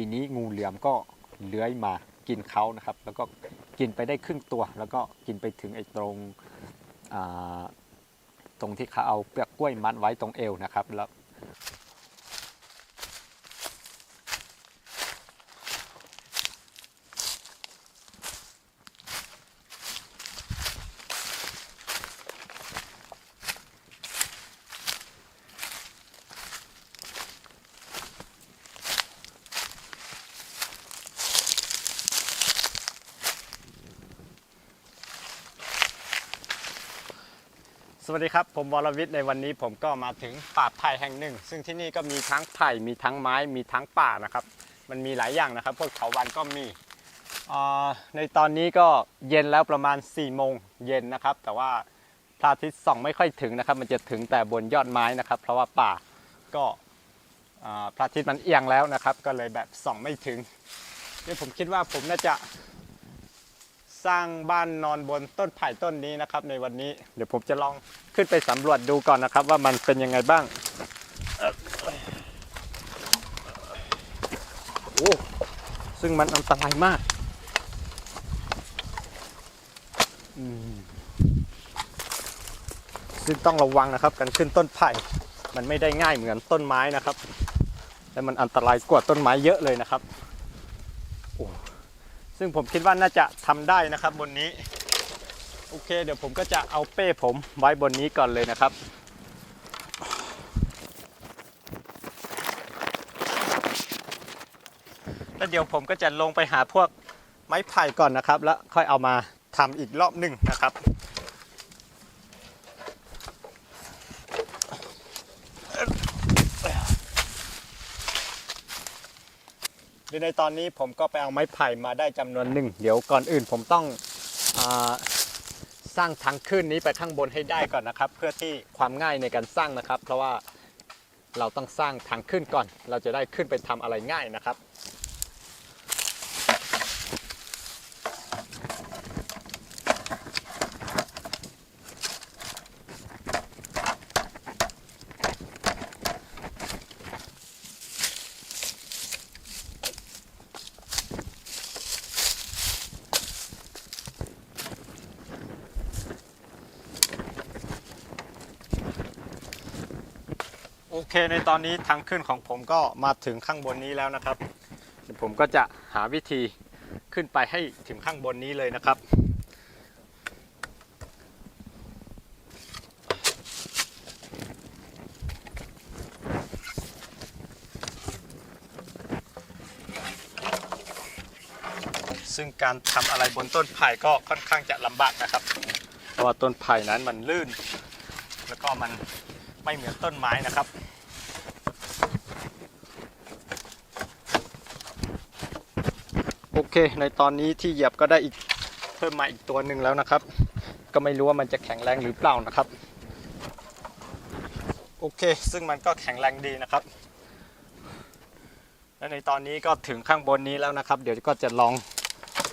ทีนี้งูเหลือมก็เลื้อยมากินเขานะครับ แล้วก็กินไปได้ครึ่งตัว แล้วก็กินไปถึงไอ้ตรงตรงที่เขาเอาเปลือกกล้วยมัดไว้ตรงเอวนะครับแล้ว สวัสดีครับ ผมวรวิทย์ในวันนี้ผมก็มาถึงป่าไผ่แห่งหนึ่ง ซึ่งที่นี่ก็มีทั้งไผ่มีทั้งไม้มีทั้งป่านะครับ มันมีหลายอย่างนะครับ พวกเถาวันก็มีในตอนนี้ก็เย็นแล้วประมาณ4ี่โมงเย็นนะครับ แต่ว่าพระอาทิตย์ส่องไม่ค่อยถึงนะครับ มันจะถึงแต่บนยอดไม้นะครับ เพราะว่าป่าก็พระอาทิตย์มันเอียงแล้วนะครับ ก็เลยแบบส่องไม่ถึงนี่ผมคิดว่าผมน่าจะ สร้างบ้านนอนบนต้นไผ่ต้นนี้นะครับ ในวันนี้เดี๋ยวผมจะลองขึ้นไปสำรวจดูก่อนนะครับ ว่ามันเป็นยังไงบ้างโอ้ซึ่งมันอันตรายมากซึ่งต้องระวังนะครับการขึ้นต้นไผ่ มันไม่ได้ง่ายเหมือนต้นไม้นะครับ และมันอันตรายกว่าต้นไม้เยอะเลยนะครับ ซึ่งผมคิดว่าน่าจะทำได้นะครับบนนี้ โอเค เดี๋ยวผมก็จะเอาเป้ผมไว้บนนี้ก่อนเลยนะครับแล้วเดี๋ยวผมก็จะลงไปหาพวกไม้ไผ่ก่อนนะครับ แล้วค่อยเอามาทำอีกรอบหนึ่งนะครับ โดยในตอนนี้ผมก็ไปเอาไม้ไผ่มาได้จำนวนหนึ่ง เดี๋ยวก่อนอื่นผมต้องอสร้างทางขึ้นนี้ไปข้างบนให้ได้ก่อนนะครับ เพื่อที่ความง่ายในการสร้างนะครับ เพราะว่าเราต้องสร้างทางขึ้นก่อน เราจะได้ขึ้นไปทำอะไรง่ายนะครับ โอเคในตอนนี้ทางขึ้นของผมก็มาถึงข้างบนนี้แล้วนะครับเดี๋ยวผมก็จะหาวิธีขึ้นไปให้ถึงข้างบนนี้เลยนะครับ ซึ่งการทำอะไรบนต้นไผ่ก็ค่อนข้างจะลำบากนะครับ เพราะว่าต้นไผ่นั้นมันลื่น แล้วก็มัน ไม่เหมือนต้นไม้นะครับ โอเค ในตอนนี้ที่เหยียบก็ได้อีกเพิ่มมาอีกตัวหนึ่งแล้วนะครับ ก็ไม่รู้ว่ามันจะแข็งแรงหรือเปล่านะครับ โอเค ซึ่งมันก็แข็งแรงดีนะครับ และในตอนนี้ก็ถึงข้างบนนี้แล้วนะครับ เดี๋ยวก็จะลอง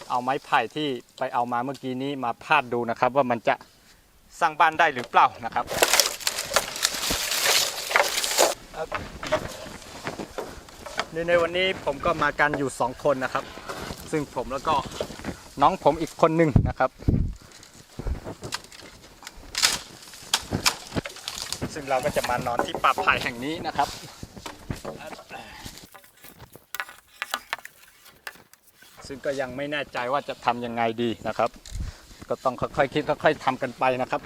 เอาไม้ไผ่ที่ไปเอามาเมื่อกี้นี้มาพาดดูนะครับ ว่ามันจะสร้างบ้านได้หรือเปล่านะครับ ในในวันนี้ผมก็มากันอยู่ 2 คนนะครับ ซึ่งผมแล้วก็น้องผมอีกคนหนึ่งนะครับ ซึ่งเราก็จะมานอนที่ป่าไผ่แห่งนี้นะครับซึ่งก็ยังไม่แน่ใจว่าจะทำยังไงดีนะครับ ก็ต้องค่อยๆคิดค่อยๆทำกันไปนะครับ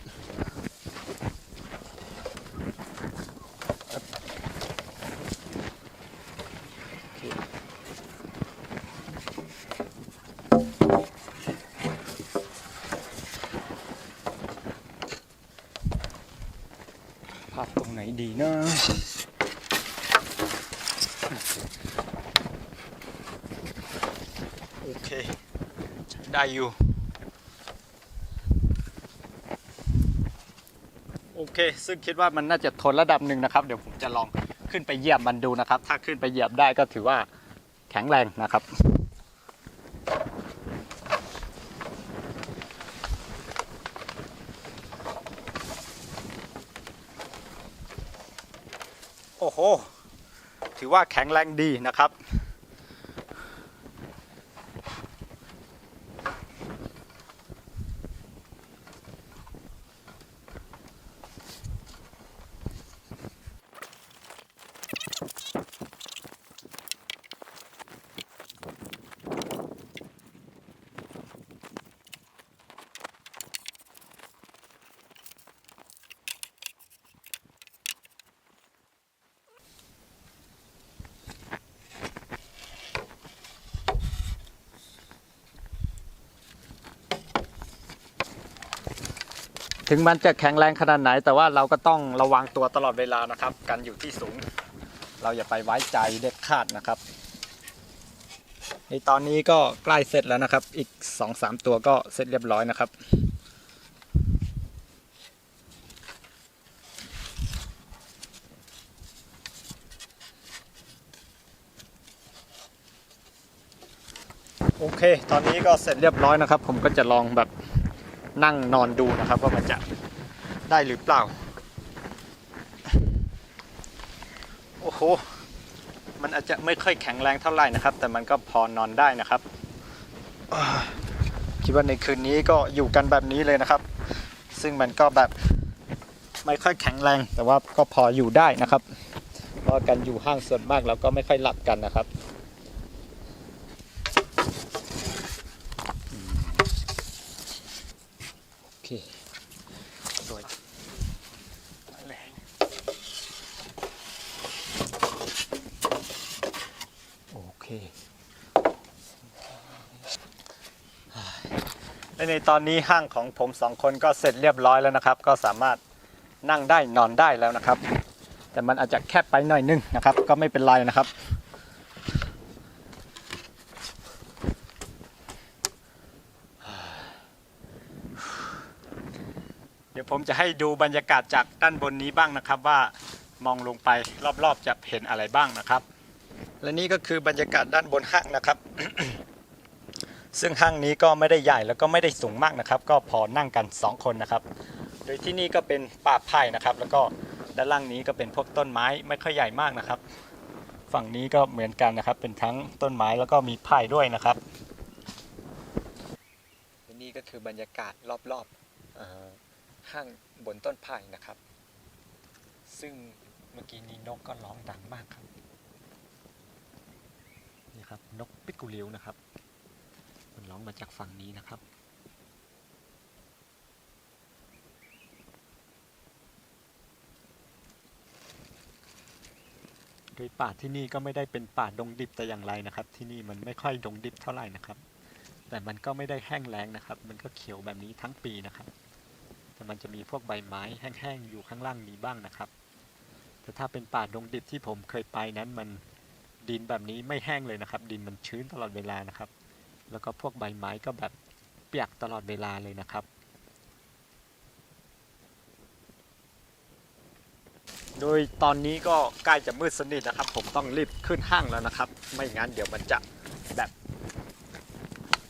ภาพตรงไหน ดีนะโอเค ได้อยู่ โอเค ซึ่งคิดว่ามันน่าจะทนระดับหนึ่งนะครับ เดี๋ยวผมจะลองขึ้นไปเหยียบมันดูนะครับ ถ้าขึ้นไปเหยียบได้ก็ถือว่าแข็งแรงนะครับ โอ้โห ถือว่าแข็งแรงดีนะครับ ถึงมันจะแข็งแรงขนาดไหน แต่ว่าเราก็ต้องระวังตัวตลอดเวลานะครับการอยู่ที่สูง เราอย่าไปไว้ใจเด็ดขาดนะครับในตอนนี้ก็ใกล้เสร็จแล้วนะครับ อีก2-3ตัวก็เสร็จเรียบร้อยนะครับ โอเค ตอนนี้ก็เสร็จเรียบร้อยนะครับ ผมก็จะลองแบบ นั่งนอนดูนะครับว่ามันจะได้หรือเปล่า โอ้โห มันอาจจะไม่ค่อยแข็งแรงเท่าไหร่นะครับ แต่มันก็พอนอนได้นะครับ คิดว่าในคืนนี้ก็อยู่กันแบบนี้เลยนะครับ ซึ่งมันก็แบบไม่ค่อยแข็งแรง แต่ว่าก็พออยู่ได้นะครับ เพราะกันอยู่ห้างส่วนมากเราก็ไม่ค่อยหลับกันนะครับ โอเคสวยไปเลยโอเค และใน ตอนนี้ห้างของผมสองคนก็เสร็จเรียบร้อยแล้วนะครับ ก็สามารถนั่งได้นอนได้แล้วนะครับ แต่มันอาจจะแคบไปหน่อยนึงนะครับ ก็ไม่เป็นไรนะครับ เดี๋ยวผมจะให้ดูบรรยากาศจากด้านบนนี้บ้างนะครับว่ามองลงไปรอบๆจะเห็นอะไรบ้างนะครับ และนี่ก็คือบรรยากาศด้านบนห้างนะครับ ซึ่งห้างนี้ก็ไม่ได้ใหญ่แล้วก็ไม่ได้สูงมากนะครับ ก็พอนั่งกัน 2 คนนะครับ โดยที่นี่ก็เป็นป่าไผ่นะครับ แล้วก็ด้านล่างนี้ก็เป็นพวกต้นไม้ไม่ค่อยใหญ่มากนะครับ ฝั่งนี้ก็เหมือนกันนะครับ เป็นทั้งต้นไม้แล้วก็มีไผ่ด้วยนะครับนี่ก็คือบรรยากาศรอบๆเอ่อห้างบนต้นไผ่นะครับ ซึ่งเมื่อกี้นี้นกก็ร้องดังมากครับนี่ครับนกปิดกุลิวนะครับ มันร้องมาจากฝั่งนี้นะครับ โดยป่าที่นี่ก็ไม่ได้เป็นป่าดงดิบแต่อย่างไรนะครับ ที่นี่มันไม่ค่อยดงดิบเท่าไหร่นะครับ แต่มันก็ไม่ได้แห้งแล้งนะครับ มันก็เขียวแบบนี้ทั้งปีนะครับ แต่มันจะมีพวกใบไม้แห้งๆอยู่ข้างล่างนี้บ้างนะครับ แต่ถ้าเป็นป่าดงดิบที่ผมเคยไปนั้นมันดินแบบนี้ไม่แห้งเลยนะครับ ดินมันชื้นตลอดเวลานะครับ แล้วก็พวกใบไม้ก็แบบเปียกตลอดเวลาเลยนะครับ โดยตอนนี้ก็ใกล้จะมืดสนิทนะครับ ผมต้องรีบขึ้นห้างแล้วนะครับ ไม่งั้นเดี๋ยวมันจะแบบ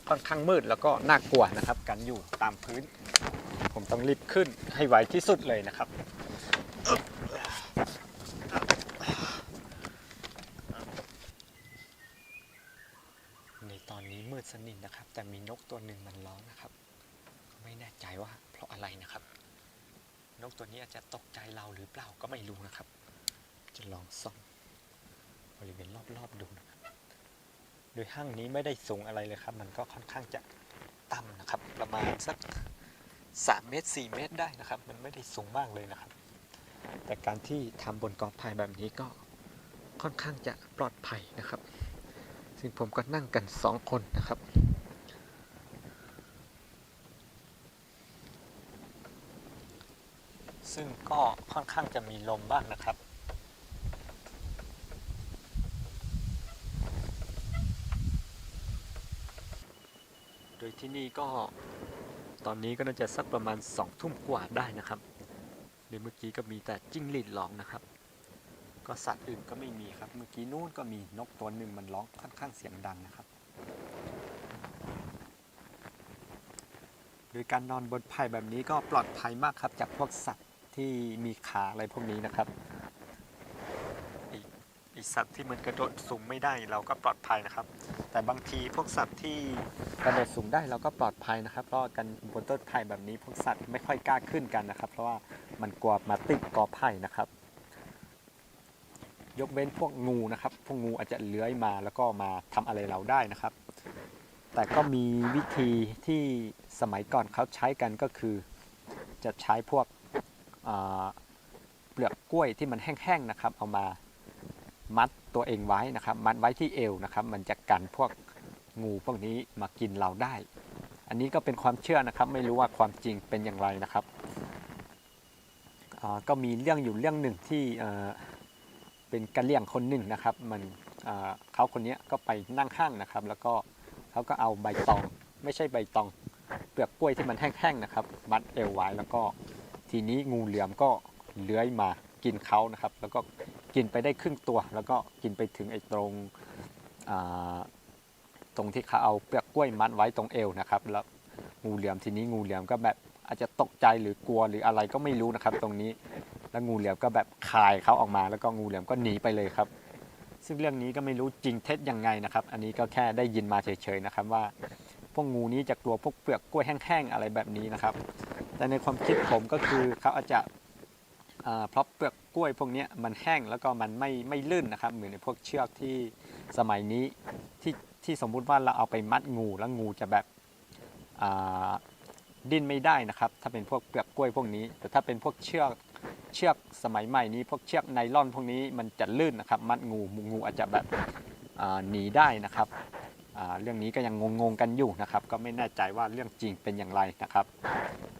ค่อนข้างมืดแล้วก็น่ากลัวนะครับ กันอยู่ตามพื้น ผมต้องรีบขึ้นให้ไวที่สุดเลยนะครับ ในตอนนี้มืดสนิทนะครับ แต่มีนกตัวหนึ่งมันร้องนะครับ ไม่แน่ใจว่าเพราะอะไรนะครับ นก ตัวนี้อาจจะตกใจเราหรือเปล่าก็ไม่รู้นะครับ จะลองส่องบริเวณรอบๆดูนะครับ โดยห้างนี้ไม่ได้สูงอะไรเลยครับ มันก็ค่อนข้างจะต่ำนะครับ ประมาณสัก3เมตร4เมตรได้นะครับ มันไม่ได้สูงมากเลยนะครับ แต่การที่ทำบนกอไผ่แบบนี้ก็ค่อนข้างจะปลอดภัยนะครับ ซึ่งผมก็นั่งกัน 2 คนนะครับ ซึ่งก็ค่อนข้างจะมีลมบ้างนะครับ โดยที่นี่ก็ตอนนี้ก็น่าจะสักประมาณสองทุ่มกว่าได้นะครับโดยเมื่อกี้ก็มีแต่จิ้งหรีดร้องนะครับ ก็สัตว์อื่นก็ไม่มีครับ เมื่อกี้นู่นก็มีนกตัวหนึ่งมันร้องค่อนข้างเสียงดังนะครับ โดยการนอนบนไผ่แบบนี้ก็ปลอดภัยมากครับจากพวกสัตว์ ที่มีขาอะไรพวกนี้นะครับอีสัตว์ที่มันกระโดดสูงไม่ได้เราก็ปลอดภัยนะครับ แต่บางทีพวกสัตว์ที่กระโดดสูงได้เราก็ปลอดภัยนะครับ เพราะกันบนต้นไผ่แบบนี้พวกสัตว์ไม่ค่อยกล้าขึ้นกันนะครับ เพราะว่ามันกลัวมาติดกอไผ่นะครับ ยกเว้นพวกงูนะครับ พวกงูอาจจะเลื้อยมาแล้วก็มาทำอะไรเราได้นะครับ แต่ก็มีวิธีที่สมัยก่อนเขาใช้กันก็คือ จะใช้พวก เปลือกกล้วยที่มันแห้งๆนะครับ เอามามัดตัวเองไว้นะครับ มัดไว้ที่เอวนะครับ มันจะกันพวกงูพวกนี้มากินเราได้ อันนี้ก็เป็นความเชื่อนะครับ ไม่รู้ว่าความจริงเป็นอย่างไรนะครับก็มีเรื่องอยู่เรื่องหนึ่งที่เป็นกะเลี่ยงคนหนึ่งนะครับ มันเขาคนนี้ก็ไปนั่งห้างนะครับ แล้วก็เขาก็เอาใบตอง ไม่ใช่ใบตอง เปลือกกล้วยที่มันแห้งๆนะครับ มัดเอวไว้แล้วก็ ทีนี้งูเหลือมก็เลื้อยมากินเขานะครับ แล้วก็กินไปได้ครึ่งตัว แล้วก็กินไปถึงไอ้ตรงตรงที่เขาเอาเปลือกกล้วยมัดไว้ตรงเอวนะครับแล้วงูเหลือมทีนี้งูเหลือมก็แบบอาจจะตกใจหรือกลัวหรืออะไรก็ไม่รู้นะครับ ตรงนี้แล้วงูเหลือมก็แบบคายเขาออกมา แล้วก็งูเหลือมก็หนีไปเลยครับ ซึ่งเรื่องนี้ก็ไม่รู้จริงเท็จยังไงนะครับ อันนี้ก็แค่ได้ยินมาเฉยๆนะครับว่า พวกงูนี้จะกลัวพวกเปลือกกล้วยแห้งๆอะไรแบบนี้นะครับ แต่ในความคิดผมก็คือเขาอาจจะเพราะเปลือกกล้วยพวกนี้มันแห้งแล้วก็มันไม่ไม่ลื่นนะครับ เหมือนในพวกเชือกที่สมัยนี้ที่ที่สมมุติว่าเราเอาไปมัดงูแล้วงูจะแบบดิ้นไม่ได้นะครับ ถ้าเป็นพวกเปลือกกล้วยพวกนี้ แต่ถ้าเป็นพวกเชือกเชือกสมัยใหม่นี้ พวกเชือกไนล่อนพวกนี้มันจะลื่นนะครับ มัดงูงูอาจจะแบบหนีได้นะครับ เรื่องนี้ก็ยังงงๆกันอยู่นะครับ ก็ไม่แน่ใจว่าเรื่องจริงเป็นอย่างไรนะครับ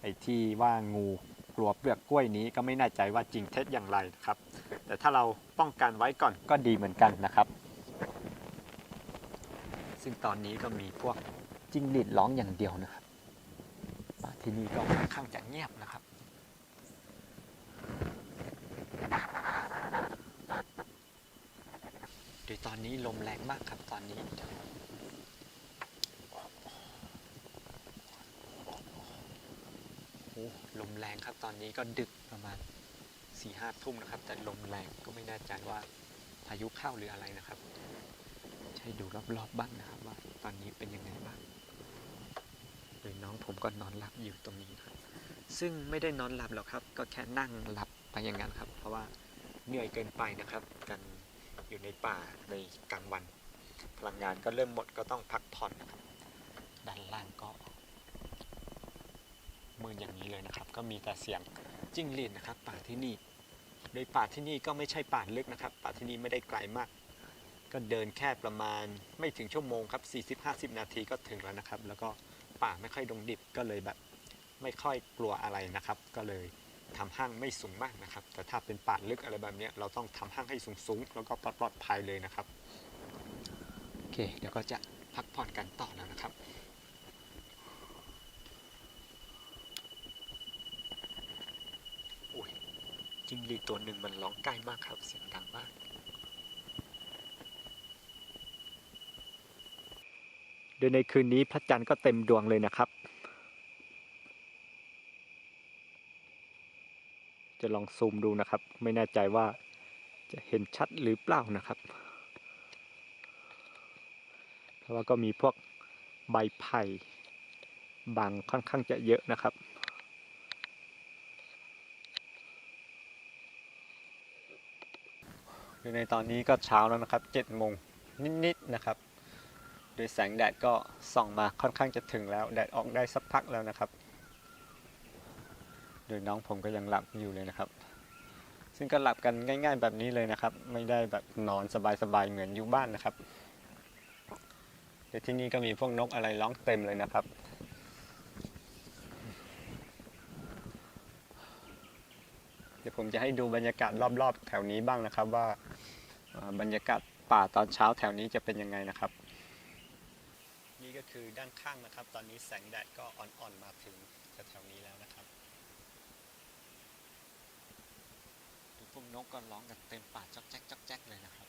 ไอ้ที่ว่างูกลัวเปลือกกล้วยนี้ก็ไม่แน่ใจว่าจริงเท็จอย่างไรนะครับ แต่ถ้าเราป้องกันไว้ก่อนก็ดีเหมือนกันนะครับ ซึ่งตอนนี้ก็มีพวกจิ้งหรีดร้องอย่างเดียวนะครับที่นี่ก็ค่อนข้างจะเงียบนะครับโดยตอนนี้ลมแรงมากครับตอนนี้ โอ้ ลมแรงครับตอนนี้ก็ดึกประมาณสี่ห้าทุ่มนะครับ แต่ลมแรงก็ไม่แน่ใจว่าพายุเข้าหรืออะไรนะครับ ใช้ดูรอบๆบ้างนะครับว่าตอนนี้เป็นยังไงบ้างโดยน้องผมก็นอนหลับอยู่ตรงนี้นะครับ ซึ่งไม่ได้นอนหลับหรอกครับ ก็แค่นั่งหลับไปอย่างนั้นครับ เพราะว่าเหนื่อยเกินไปนะครับกันอยู่ในป่าในกลางวัน พลังงานก็เริ่มหมดก็ต้องพักผ่อนนะครับด้านล่างก็ มืดอย่างนี้ เลยนะครับ ก็มีแต่เสียงจิ้งหรีดนะครับ ป่าที่นี่ โดยป่าที่นี่ก็ไม่ใช่ป่าลึกนะครับ ป่าที่นี่ไม่ได้ไกลมาก ก็เดินแค่ประมาณไม่ถึงชั่วโมงครับ 40-50 นาทีก็ถึงแล้วนะครับ แล้วก็ป่าไม่ค่อยดงดิบก็เลยแบบไม่ค่อยกลัวอะไรนะครับ ก็เลยทำห้างไม่สูงมากนะครับ แต่ถ้าเป็นป่าลึกอะไรแบบนี้เราต้องทำห้างให้สูงๆ แล้วก็ปลอดภัยเลยนะครับ โอเค เดี๋ยวก็จะพักผ่อนกันต่อแล้วนะครับ อุ้ย จิ้งหรีดตัวหนึ่งมันร้องใกล้มากครับ เสียงดังมาก โดยในคืนนี้พระจันทร์ก็เต็มดวงเลยนะครับ จะลองซูมดูนะครับ ไม่แน่ใจว่าจะเห็นชัดหรือเปล่านะครับเพราะว่าก็มีพวกใบไผ่บังค่อนข้างจะเยอะนะครับ คือในตอนนี้ก็เช้าแล้วนะครับ7โมงนิดๆนะครับ โดยแสงแดดก็ส่องมาค่อนข้างจะถึงแล้ว แดดออกได้สักพักแล้วนะครับ โดยน้องผมก็ยังหลับอยู่เลยนะครับ ซึ่งก็หลับกันง่าย ๆ แบบนี้เลยนะครับ ไม่ได้แบบนอนสบายๆเหมือนอยู่บ้านนะครับเดี๋ยที่นี่ก็มีพวกนกอะไรร้องเต็มเลยนะครับ เดี๋ยวผม จะให้ดูบรรยากาศรอบๆ แถวนี้บ้างนะครับว่าเอ่อบรรยากาศป่าตอนเช้าแถวนี้จะเป็นยังไงนะครับ นี่ก็คือด้านข้างนะครับ ตอนนี้แสงแดดก็อ่อนๆมาถึงแถวๆนี้แล้วนะครับดูพวกนกก็ร้องกันเต็มป่าจ๊อกแจ๊กจ๊อกแจ๊กเลยนะครับ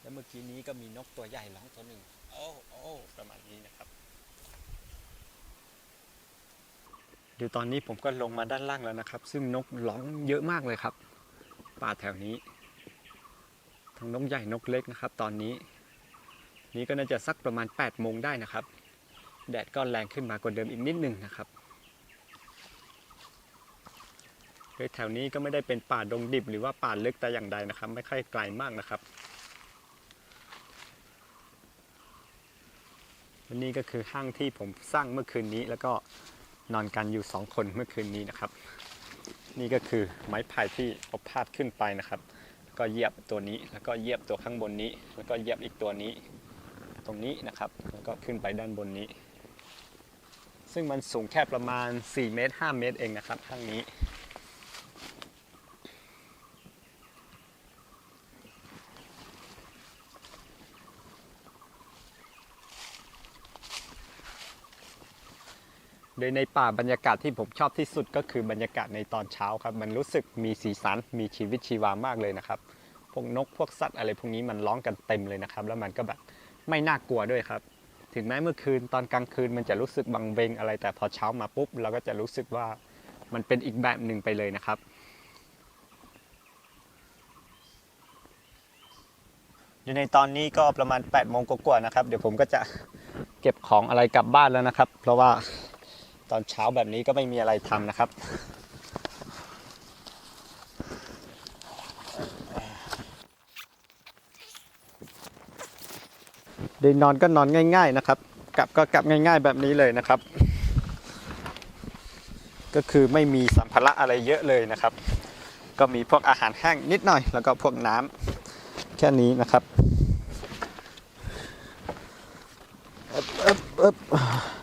แล้วเมื่อกี้นี้ก็มีนกตัวใหญ่ร้องตัวหนึ่งโอ้โอ้ประมาณนี้นะครับ เดี๋ยวตอนนี้ผมก็ลงมาด้านล่างแล้วนะครับ ซึ่งนกร้องเยอะมากเลยครับ ป่าแถวนี้ ทั้งนกใหญ่นกเล็กนะครับ ตอนนี้ นี่ก็น่าจะสักประมาณ 8 โมงได้นะครับ แดดก็แรงขึ้นมากว่าเดิมอีกนิดหนึ่งนะครับโดยแถวนี้ก็ไม่ได้เป็นป่าดงดิบหรือว่าป่าลึกแต่อย่างใดนะครับ ไม่ค่อยไกลมากนะครับและนี่ก็คือห้างที่ผมสร้างเมื่อคืนนี้แล้วก็ นอนกันอยู่สองคนเมื่อคืนนี้นะครับ นี่ก็คือไม้ไผ่ที่เอาพาดขึ้นไปนะครับ ก็เหยียบตัวนี้แล้วก็เหยียบตัวข้างบนนี้ แล้วก็เหยียบอีกตัวนี้ ตรงนี้นะครับ แล้วก็ขึ้นไปด้านบนนี้ ซึ่งมันสูงแค่ประมาณ 4 เมตร 5 เมตรเองนะครับข้างนี้ โดยในป่าบรรยากาศที่ผมชอบที่สุดก็คือบรรยากาศในตอนเช้าครับ มันรู้สึกมีสีสันมีชีวิตชีวามากเลยนะครับ พวกนกพวกสัตว์อะไรพวกนี้มันร้องกันเต็มเลยนะครับ แล้วมันก็แบบไม่น่ากลัวด้วยครับ ถึงแม้เมื่อคืนตอนกลางคืนมันจะรู้สึกบังเบงอะไร แต่พอเช้ามาปุ๊บเราก็จะรู้สึกว่ามันเป็นอีกแบบหนึ่งไปเลยนะครับอยู่ในตอนนี้ก็ประมาณ8ปดโมงกว่าๆนะครับ เดี๋ยวผมก็จะเก็บของอะไรกลับบ้านแล้วนะครับ เพราะว่า ตอนเช้าแบบนี้ก็ไม่มีอะไรทำนะครับ เดินนอนก็นอนง่าย ๆนะครับ กลับก็กลับง่าย ๆ แบบนี้เลยนะครับ ก็คือไม่มีสัมภาระอะไรเยอะเลยนะครับ ก็มีพวกอาหารแห้งนิดหน่อย แล้วก็พวกน้ำแค่นี้นะครับอบอบอบ